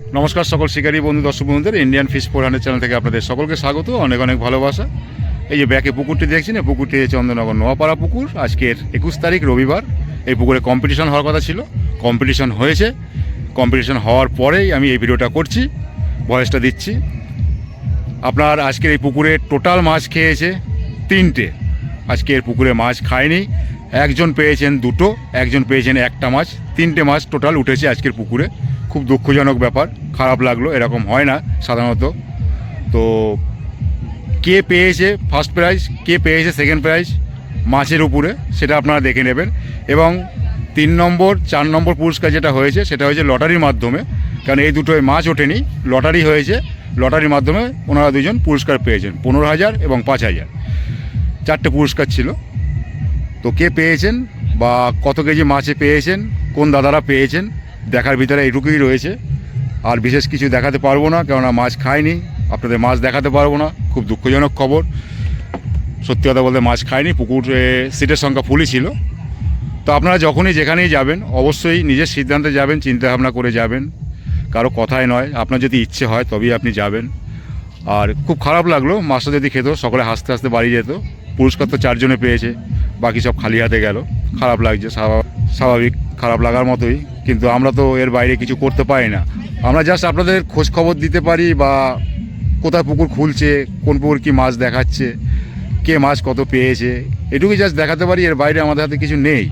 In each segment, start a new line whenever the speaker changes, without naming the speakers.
নমস্কার সকল শিকারী বন্ধু, দর্শক বন্ধুদের ইন্ডিয়ান ফিশ ফোর চ্যানেল থেকে আপনাদের সকলকে স্বাগত, অনেক অনেক ভালোবাসা। এই যে ব্যাকে পুকুরটি দেখছেন, এই পুকুরটি চন্দ্রনগর নোয়াপাড়া পুকুর। আজকের একুশ তারিখ, রবিবার। এই পুকুরে কম্পিটিশন হওয়ার কথা ছিল। কম্পিটিশন হয়েছে। কম্পিটিশন হওয়ার পরেই আমি এই ভিডিওটা করছি। ভয়েসটা দিচ্ছি। আপনার আজকের এই পুকুরে টোটাল মাছ খেয়েছে তিনটে। আজকের পুকুরে মাছ খায়নি। একজন পেয়েছেন দুটো, একজন পেয়েছেন একটা মাছ, তিনটে মাছ টোটাল উঠেছে আজকের পুকুরে। খুব দুঃখজনক ব্যাপার, খারাপ লাগল, এরকম হয় না সাধারণত। তো কে পেয়েছে ফার্স্ট প্রাইজ কে পেয়েছে সেকেন্ড প্রাইজ মাছের উপরে, সেটা আপনারা দেখে নেবেন। এবং তিন নম্বর, চার নম্বর পুরস্কার যেটা হয়েছে, সেটা হয়েছে লটারির মাধ্যমে। কারণ এই দুটোয় মাছ ওঠেনি, লটারি হয়েছে, লটারির মাধ্যমে ওনারা দুজন পুরস্কার পেয়েছেন, পনেরো হাজার এবং পাঁচ হাজার। চারটে পুরস্কার ছিল। তো কে পেয়েছেন বা কত কেজি মাছে পেয়েছেন, কোন দাদারা পেয়েছেন, দেখার ভিতরে এইটুকুই রয়েছে। আর বিশেষ কিছু দেখাতে পারব না, কেননা মাছ খায়নি আপনাদের মাছ দেখাতে পারব না, খুব দুঃখজনক খবর। সত্যি কথা বলতে মাছ খায়নি পুকুরে সিটের সংখ্যা ফুলই ছিল। তো আপনারা যখনই যেখানেই যাবেন, অবশ্যই নিজের সিদ্ধান্তে যাবেন চিন্তা ভাবনা করে যাবেন। কারও কথাই নয়, আপনার যদি ইচ্ছে হয়, তবেই আপনি যাবেন। আর খুব খারাপ লাগল মাছটা যদি খেত সকলে হাসতে হাসতে বাড়ি যেত। পুরস্কার তো চারজনে পেয়েছে। বাকি সব খালি হাতে গেল। খারাপ লাগছে স্বাভা- স্বাভাবিক খারাপ লাগার মতোই। কিন্তু আমরা তো এর বাইরে কিছু করতে পারি না। আমরা জাস্ট আপনাদের খোঁজ খবর দিতে পারি বা কোথায় পুকুর খুলছে, কোন পুকুর কি মাছ দেখাচ্ছে, কে মাছ কত পেয়েছে, এটুকুই জাস্ট দেখাতে পারি, এর বাইরে আমাদের হাতে কিছু নেই।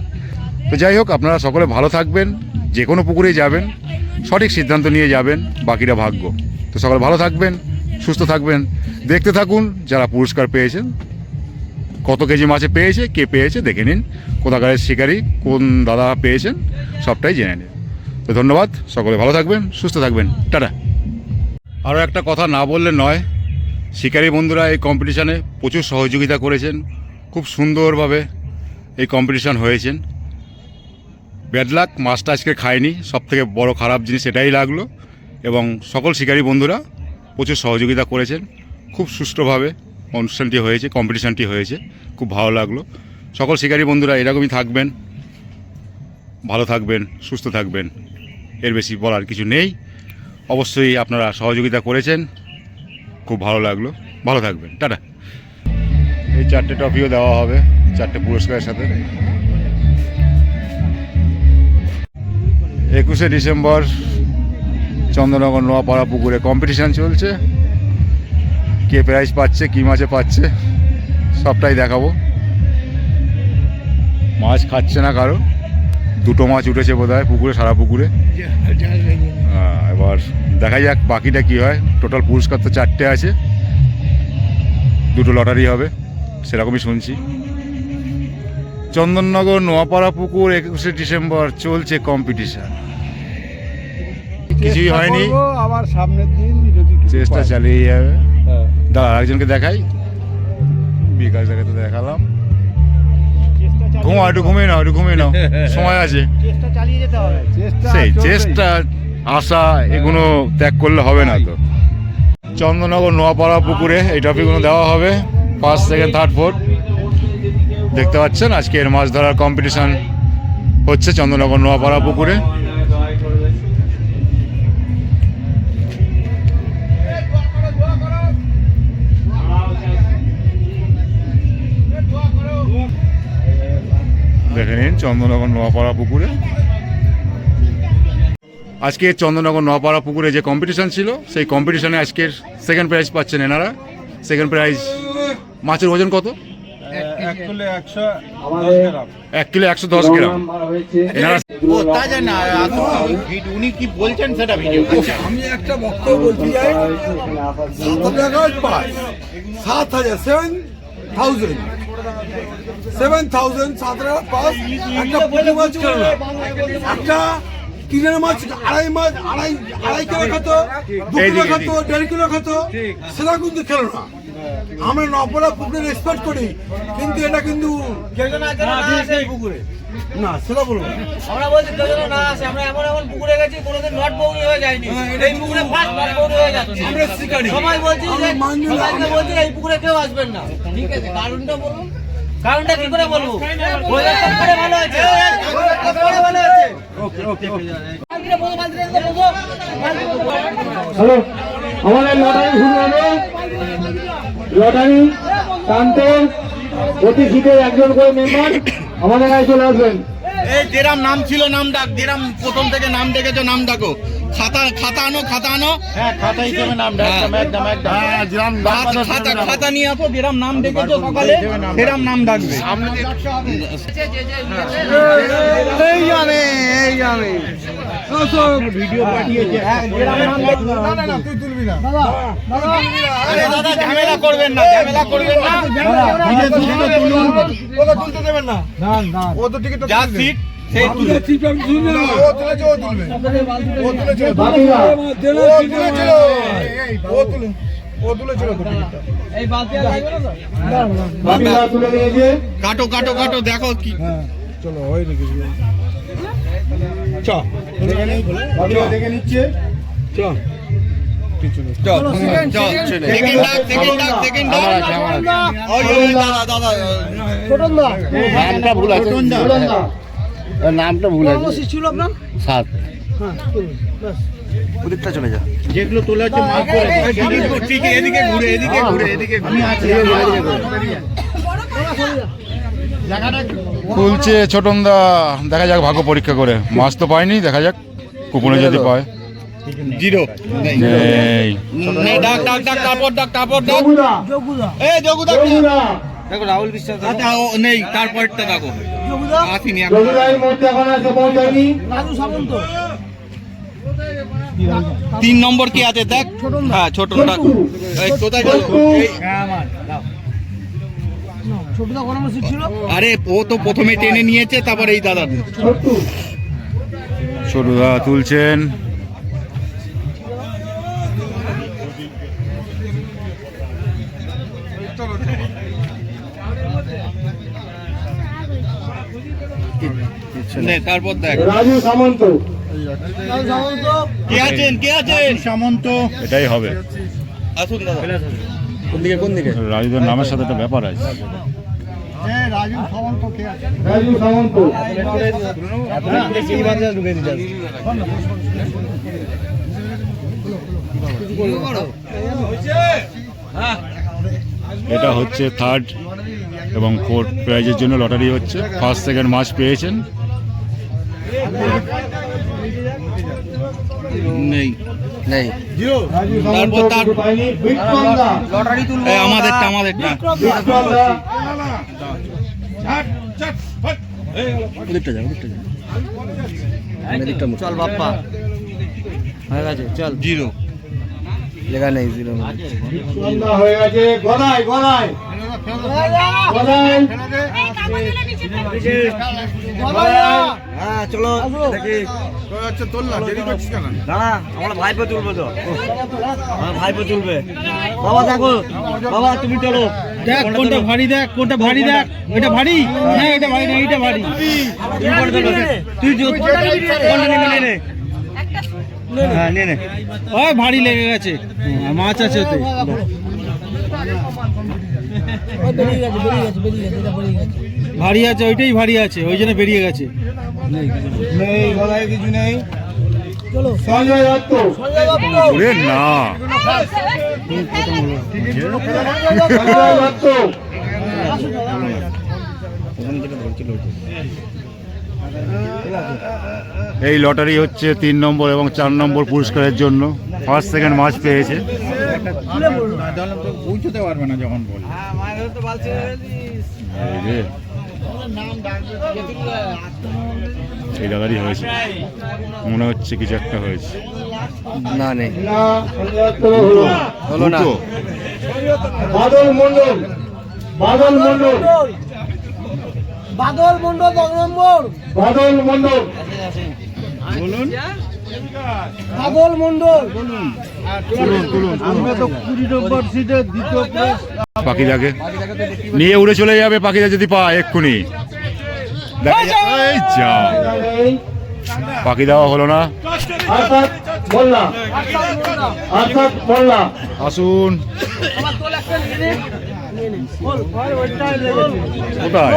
তো যাই হোক, আপনারা সকলে ভালো থাকবেন যে কোনো পুকুরেই যাবেন, সঠিক সিদ্ধান্ত নিয়ে যাবেন, বাকিরা ভাগ্য। তো সকলে ভালো থাকবেন, সুস্থ থাকবেন, দেখতে থাকুন, যারা পুরস্কার পেয়েছেন কত কেজি মাছে পেয়েছে, কে পেয়েছে দেখে নিন। কোথাকারের শিকারি, কোন দাদা পেয়েছেন, সবটাই জেনে নিন। তো ধন্যবাদ, সকলে ভালো থাকবেন, সুস্থ থাকবেন। টাটা। আরও একটা কথা না বললে নয়, শিকারী বন্ধুরা এই কম্পিটিশানে প্রচুর সহযোগিতা করেছেন, খুব সুন্দরভাবে এই কম্পিটিশান হয়েছেন। ব্যাড লাক মাছটা আজকে খায়নি সব থেকে বড় খারাপ জিনিস এটাই লাগল। এবং সকল শিকারী বন্ধুরা প্রচুর সহযোগিতা করেছেন, খুব সুষ্ঠুভাবে। অনুষ্ঠানটি হয়েছে কম্পিটিশানটি হয়েছে। খুব ভালো লাগল। সকল শিকারী বন্ধুরা এরকমই থাকবেন, ভালো থাকবেন, সুস্থ থাকবেন। এর বেশি বলার কিছু নেই। অবশ্যই আপনারা সহযোগিতা করেছেন। খুব ভালো লাগল। ভালো থাকবেন। টাটা। এই চারটে ট্রফিও দেওয়া হবে, চারটে পুরস্কারের সাথে। একুশে ডিসেম্বর চন্দ্রনগর নোয়াপাড়া পুকুরে কম্পিটিশান চলছে। কে প্রাইজ পাচ্ছে কী মাছে পাচ্ছে সবটাই দেখাবো। মাছ খাচ্ছে না কারও। দুটো মাছ উঠেছে বোধ হয় পুকুরে সারা পুকুরে। আহ, এবার দেখা যাক বাকিটা কি হয়। টোটাল পুরস্কার তো চারটে আছে। দুটো লটারি হবে সেরকমই শুনছি। চন্দননগর নোয়াপাড়া পুকুর একুশে ডিসেম্বর চলছে কম্পিটিশন কিছুই হয়নি।
আবার সামনের দিন
চেষ্টা চালিয়ে যাবে।
হ্যাঁ।
দাঁড়া একজনকে দেখাই। বিকাশ দেখাতে দেখালাম।
চেষ্টা
ঘুমা একটু ঘুমিয়ে নাও একটু ঘুমিয়ে নাও। সময় আছে। সেই চেষ্টা আশা এগুলো ত্যাগ করলে হবে না তো। চন্দননগর নোয়াপাড়া পুকুরে এই টপিকগুলো দেওয়া হবে। ফার্স্ট সেকেন্ড থার্ড ফোর্থ দেখতে পাচ্ছেন আজকে এর মাছ ধরার কম্পিটিশন হচ্ছে চন্দননগর নোয়াপাড়া পুকুরে। চন্দননগর নোয়াপাড়া পুকুরে। আজকে চন্দননগর নোয়াপাড়া পুকুরে যে কম্পিটিশন ছিল সেই কম্পিটিশনে আজকের সেকেন্ড প্রাইজ পাচ্ছেন এনারা। সেকেন্ড প্রাইজ মাছের ওজন কত?
এক কিলো একশো দশ গ্রাম।
এনারা
ও তা জানি উনি কি বলছেন সেটা ভিডিও
আমি একটা বক্তব্য সাত সাত হাজার সেভেন থাউজেন্ড সেভেন থাউজেন্ড সাত টাকা পাঁচ একটা পুঁটি মাছ খেলো একটা কিনের মাছ আড়াই মাছ আড়াই আড়াই কিলো খেত দু কিলো খেত দেড় কিলো খেত সেটা কিন্তু খেলো না আমরা নপরা পুকুরে রেসপেক্ট করি কিন্তু এটা কিন্তু না সেটা বলব
আমরা বলছি কেউ না আসে আমরা এমন এমন পুকুরে গেছি কোনোদিন নট বৌনি হয়ে যায়নি।
হ্যাঁ,
এই পুকুরে ফার্স্ট নট বৌনি হয়ে যাচ্ছে।
আমরা শিকারি।
সবাই বলছি। সবাইকে বলছি এই পুকুরে কেউ আসবেন না। ঠিক আছে কারণটা বলুন। কারণটা কি করে বলব? করে ভালো ভালো বালতিটা একদম বোঝো।
হ্যালো আমাদের লটারি শুরু হবে। লটারি প্রতি একজন করে মেম্বার। আমাদের চলে আসবেন।
এই যেরাম নাম ছিল নাম ডাক, যেরাম প্রথম থেকে নাম ডেকেছো, নাম ডাকো। খাতা খাতা আনো খাতা আনো হ্যাঁ খাতা হিসেবে নাম একদম একদম একদম। খাতা খাতা নিয়ে আসো যেরাম নাম ডেকেছো সকালে সেরাম নাম ডাকবে।
এই জানে এই জানে
ভিডিও পাঠিয়েছে। আরে দাদা ঝামেলা করবেন না ঝামেলা করবেন না।
তুলতে দেবেন না। ও তো টিকিট
যা সিট কাটো কাটো কাটো দেখো কি
হ্যাঁ চলো হয় নাকি
দেখে নিচ্ছে।
চ।
সেকেন্ড ডাক সেকেন্ড ডাক সেকেন্ড ডাক। ওই ওই দাদা দাদা
নামটা ভুল আছে। নামটা ভুল আছে। সাত। ওদিকটা চলে যা।
যেগুলো তোলা হচ্ছে মাফ করে ঠিক এদিকে ঘুরে এদিকে ঘুরে এদিকে ঘুরে।
খুলছে ছোটনদা দেখা যাক ভাগ্য পরীক্ষা করে। মাছ তো পায়নি দেখা যাক কুপনে যদি পায়।
জিরো।
নেই।
ডাক ডাক ডাক তারপর ডাক তারপর ডাক। এ যোগু ডাক
যোগুদা।
আচ্ছা নেই তারপরটা ডাকো আসিনি
এই মুহূর্তে এখন এসে পৌঁছায়নি।
তিন নম্বর কি আছে? দেখ। হ্যাঁ ছোট কোথায় গেল? আরে ও তো প্রথমে টেনে নিয়েছে তারপর এই দাদা।
ছোট
দাদা তুলছেন।
তারপর দেখ।
রাজু সামন্ত।
কে আছেন? কে আছেন? সামন্ত।
এটাই হবে।
আসুন দাদা।
রাজুদের নামের সাথে একটা ব্যাপার আছে।
রাজু সামন্ত
এটা হচ্ছে থার্ড এবং ফোর্থ প্রাইজের জন্য লটারি হচ্ছে। ফার্স্ট সেকেন্ড মাছ পেয়েছেন।
নেই।
নেই।
তারপর তার-
বিক্রমদা।
এই আমাদেরটা আমাদেরটা।
ওদিকটা যা ওদিকটা যা। এদিকটা চল বাপ্পা। হয়ে গেছে চল।
জিরো।
লেখা নেই জিরো
হয়ে গেছে। গদাই গদাই গদাই
হ্যাঁ চলো। দেখি
আচ্ছা তোল না দেরি করছিস কেন?
দাঁড়া আমরা ভাইপো তুলবো তো। আমার ভাইপো তুলবে। বাবা দেখো বাবা তুমি চলো।
দেখ কোনটা ভারী দেখ কোনটা ভারী দেখ। ওইটা ভারী? না এটা ভারী না এইটা ভারী।
তুমি তুই হ্যাঁ নে নে।
ওই ভারী লেগে গেছে। হ্যাঁ, মাছ আছে ওতে। ভারী আছে ওইটাই ভারী আছে ওই জন্য বেরিয়ে গেছে।
নেই গলায় কিছু নেই।
সঞ্জয় দত্ত।
না।
সঞ্জয় দত্ত।
এই লটারি হচ্ছে তিন নম্বর এবং চার নম্বর পুরস্কারের জন্য। ফার্স্ট সেকেন্ড মাছ পেয়েছে।
পৌঁছতে পারবে না যখন বল
এই দাদারই হয়েছে। মনে হচ্ছে কিছু একটা হয়েছে।
না নেই।
না। হলো
হলো না।
বাদল মন্ডল বাদল মন্ডল
বাদল মন্ডল
বাদল মন্ডল
বাদল মন্ডল
আমরা তো কুড়ি নম্বর সিটে দ্বিতীয় প্লেস
নিয়ে উড়ে চলে যাবে পাখিদা যদি পায় এক্ষুনি। পাখি দেওয়া হলো না। আসুন। কোথায়?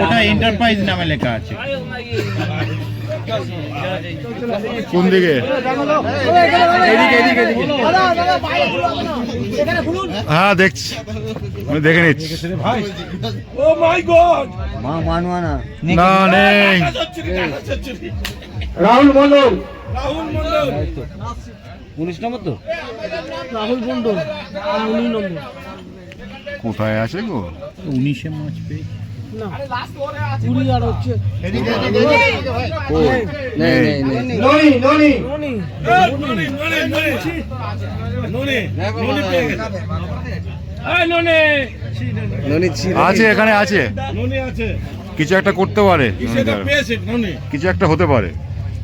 ওটা এন্টারপ্রাইজ নামে লেখা আছে।
কোন দিকে? হ্যাঁ দেখছি। আমি দেখে নিচ্ছি।
না।
নেই।
রাহুল মন্ডল।
উনিশ নম্বর তো?
কোথায় আছে গো?
উনিশে মার্চ পেয়ে
আছে এখানে আছে। কিছু একটা করতে পারে। কিছু একটা হতে পারে।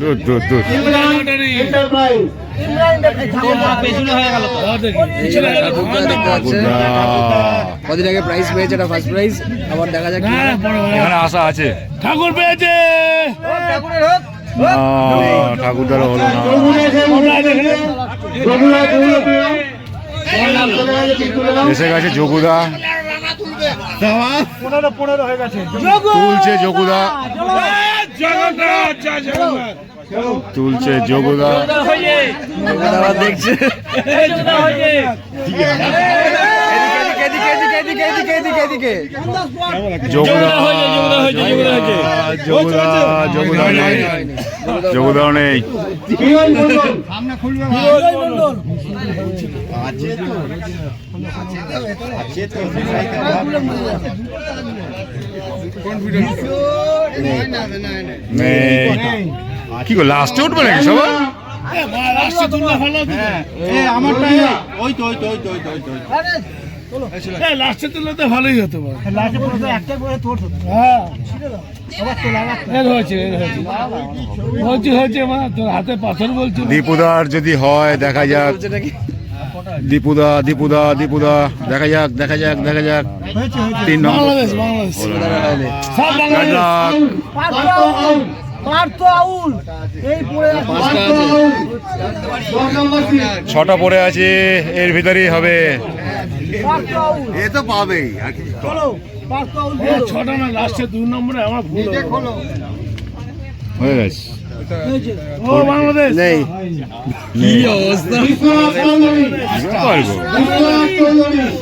দুধ দুধ
এন্টারপ্রাইজ
কদিন আগে প্রাইজ পেয়েছে এটা ফার্স্ট প্রাইজ আবার দেখা যাক
এখানে আশা আছে
ঠাকুর পেয়েছে
না ঠাকুরদারও হলো না এসে গেছে যোগুদা তুলছে যোগুদা তুলছে যোগুদা।
দেখছে।
যোগুদা নেই।
মন্ডল
নেই। কি গো লাস্টে উঠবে নাকি সবাই?
লাস্টে তুললে তো ভালোই
একটা করে তোর
হ্যাঁ। তোর হাতে পাথর বলছে
দীপুদার যদি হয় দেখা যাক। দীপুদা দীপুদা দীপুদা। দেখা যাক দেখা যাক দেখা যাক। তিন নম্বর। ছটা পড়ে আছে এর ভিতরেই হবে।
এ তো পাবেই।
ছটা না লাস্টে দুই নম্বরে আমার ভুল
হয়ে গেছে।
ও বাংলাদেশ!
নেই।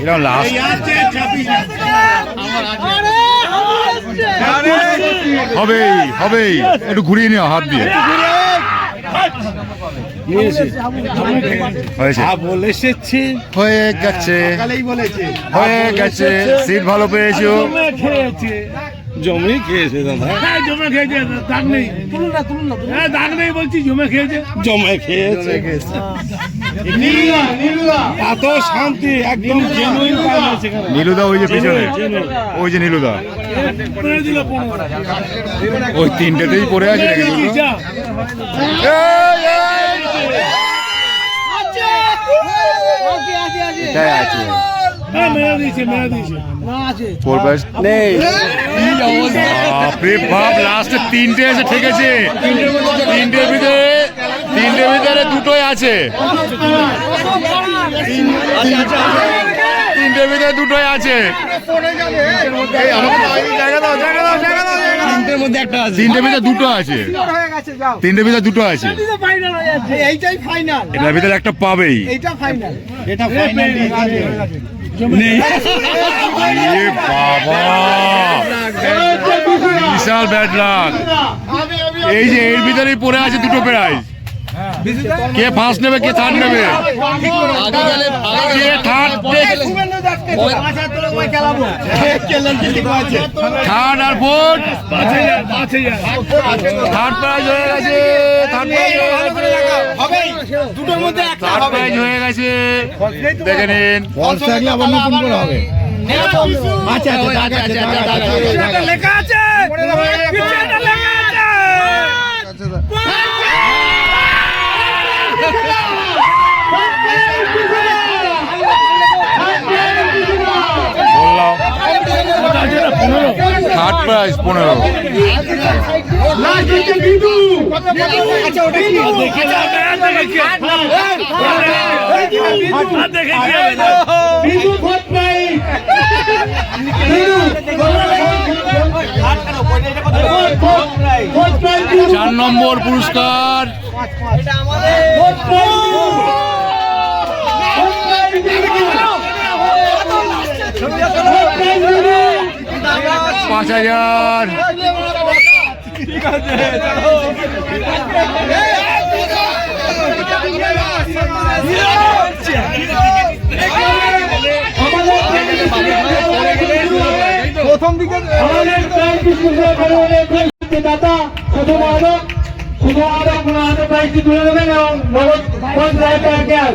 এরকম লাস্ট হবেই হবেই। একটু ঘুরিয়ে নিও হাত দিয়ে।
বলে এসেছি
হয়ে গেছে।
বলেছে।
হয়ে গেছে। সিট ভালো পেয়েছ।
জমে খেয়েছে
দাদা।
হ্যাঁ জমে খেয়েছে দাগ নেই।
তুলুন না তুলুন না
হ্যাঁ দাগ নেই বলছি জমে খেয়েছে।
জমে খেয়েছে।
নীলুদা নীলুদা।
এত শান্তি একদম জেনুইন।
নীলুদা ওই যে পিছনে। ওই যে নীলুদা। ওই তিনটেতেই পড়ে আছে। লাস্টে তিনটে এসে ঠেকেছে। তিনটের ভিতরে তিনটের ভিতরে দুটোই আছে। তিনটের ভিতরে দুটোই আছে। এই, আমাকে এই জায়গা দাও, জায়গা দাও, জায়গা দাও, জায়গা দাও। তিনটের ভিতরে দুটো আছে।
হয়ে গেছে যাও।
তিনটের ভিতরে দুটো আছে।
তো ফাইনাল হয়ে যাচ্ছে এইটাই ফাইনাল
এটার ভিতরে একটা পাবেই।
ফাইনাল
এটা ফাইনাল
বাবা বিশাল ব্যাড লাক এই যে এর ভিতরেই পড়ে আছে দুটো প্রাইজ কে ফার্স্ট নেবে, কে থার্ড নেবে? কে থার্ড থার্ড আর ফোর্থ। থার্ড প্রাইজ হয়ে গেছে থার্ড প্রাইজ
দুটোর মধ্যে
থার্ড প্রাইজ হয়ে গেছে। দেখে নিন।
আচ্ছা আচ্ছা
লেখা আছে।
প্রাইজ পনেরো চার নম্বর পুরস্কার। পাঁচ হাজার।
প্রথম দিকে ডিস্ট্রিবিউশন করে প্রাইজ দাতা শুধু মাদক শুধু মাদক প্রাইজটি তুলে দেবেন এবং নগদ পঞ্চাশ হাজার টাকা ক্যাশ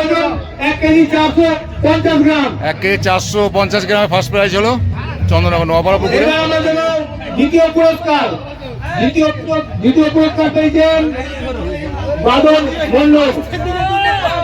ওজন এক কেজি চারশো পঞ্চাশ গ্রাম
ফার্স্ট প্রাইজ হলো চন্দ্রনগর নোয়াপাড়া পুকুরে
দ্বিতীয় পুরস্কার দ্বিতীয় দ্বিতীয় পুরস্কার পেয়েছেন বাদল মন্ডল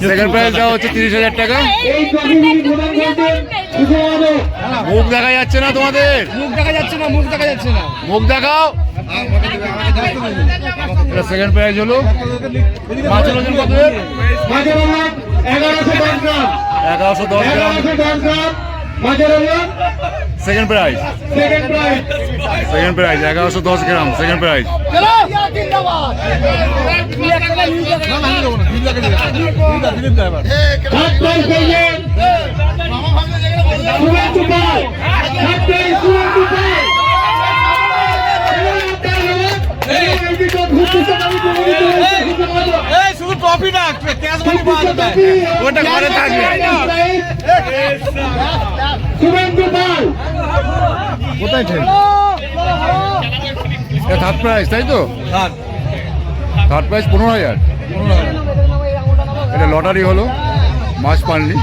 সেকেন্ড প্রাইজ দেওয়া হচ্ছে তিরিশ হাজার টাকা। মুখ দেখা যাচ্ছে না তোমাদের?
মুখ দেখা যাচ্ছে না মুখ দেখা যাচ্ছে না।
মুখ দেখাও। সেকেন্ড প্রাইজ হলো। মাছের ওজন কত
এগারোশো দশ গ্রাম
এগারোশো দশ gram second prize
second prize
এগারোশো দশ গ্রাম সেকেন্ড প্রাইজ
শুধু ট্রফি না ক্যাশ মানি পাওয়া যাবে
ওটা ঘরে থাকবে
শুভেন্দু পাল।
এটা থার্ড প্রাইজ তাই তো? থার্ড প্রাইজ পনেরো হাজার। এটা লটারি হলো মাছ পাননি।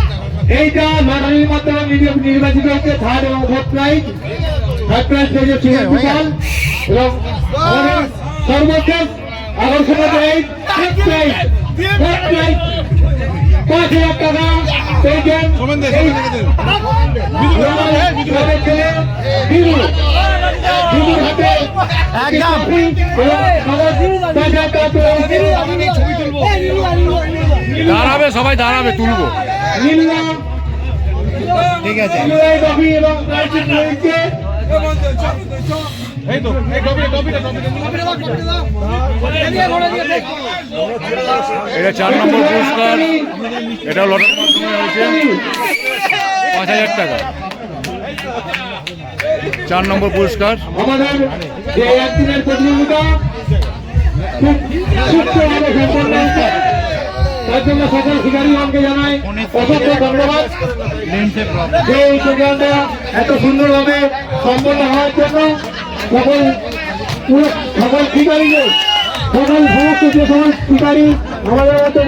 এইটা লটারির মাধ্যমে নির্বাচিত নির্বাচিত হচ্ছে থার্ড এবং ফোর্থ প্রাইজ থার্ড প্রাইজ পেয়েছে শুভেন্দু পাল এবং সর্বশেষ prize fourth prize fourth prize পাঁচ হাজার টাকা পেয়েছেন
দাঁড়াবে সবাই দাঁড়াবে তুলবো।
ঠিক আছে।
এটা চার নম্বর পুরস্কার। এটা লটারির মাধ্যমে হয়েছে। পাঁচ হাজার টাকা। চার নম্বর পুরস্কার।
আমাদের যে সম্পন্ন জানাই এত সুন্দরভাবে হওয়ার জন্য সকল সকল শিকারীদের সকল সমস্ত যে সমস্ত শিকারী আমাদের মধ্যে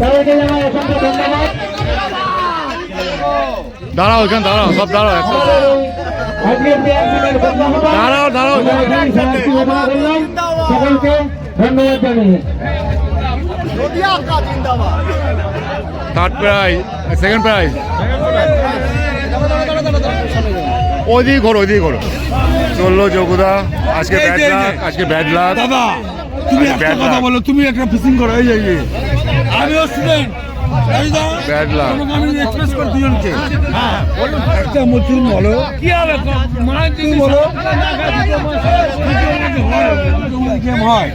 তাদেরকে অসংখ্য ধন্যবাদ।
দাঁড়াও এখানে দাঁড়াও সব দাঁড়াও দাঁড়াও, দাঁড়াও।
সকলকে ধন্যবাদ জানিয়ে
থার্ড প্রাইজ সেকেন্ড প্রাইজ ওইদিকে ঘোরো ওইদিকে ঘোরো। চলল যোগুদা আজকে ব্যাড লাক আজকে ব্যাড লাক
দাদা তুমি একটা কথা বলো তুমি একটা ফিশিং করো এই যে। আমিও স্টুডেন্ট হয়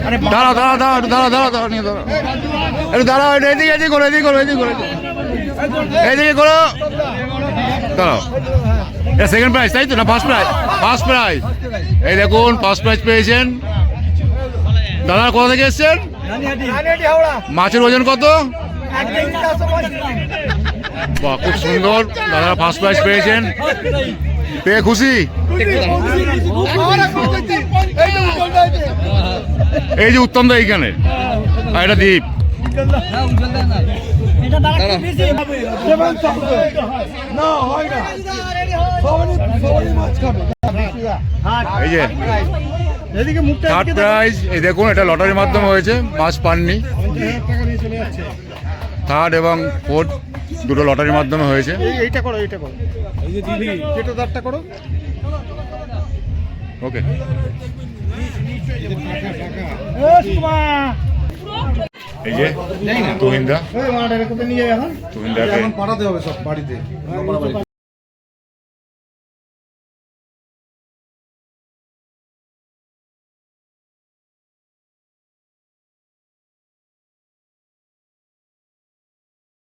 করো দাঁড়াও এটা সেকেন্ড প্রাইজ তাই তো না ফার্স্ট প্রাইজ ফার্স্ট প্রাইজ এই দেখুন ফার্স্ট প্রাইজ পেয়েছেন দাদা কোথা থেকে এসছেন মাছের ওজন কত বাহ, খুব সুন্দর। দাদা ফার্স্ট প্রাইজ পেয়েছেন। পেয়ে খুশি? এই যে উত্তম দা এইখানে। এটা দ্বীপ প্রাইজ এই দেখুন, এটা লটারির মাধ্যমে হয়েছে, মাছ পাননি। থার্ড এবং ফোর্থ দুটো লটারির মাধ্যমে হয়েছে।
এইটা করো এইটা করো। এই যে দিদি কেটো দাঁতটা করো।
ওকে। এই যে তুহিন্দা। তুহিন্দাকে।
পাঠাতে হবে সব বাড়িতে।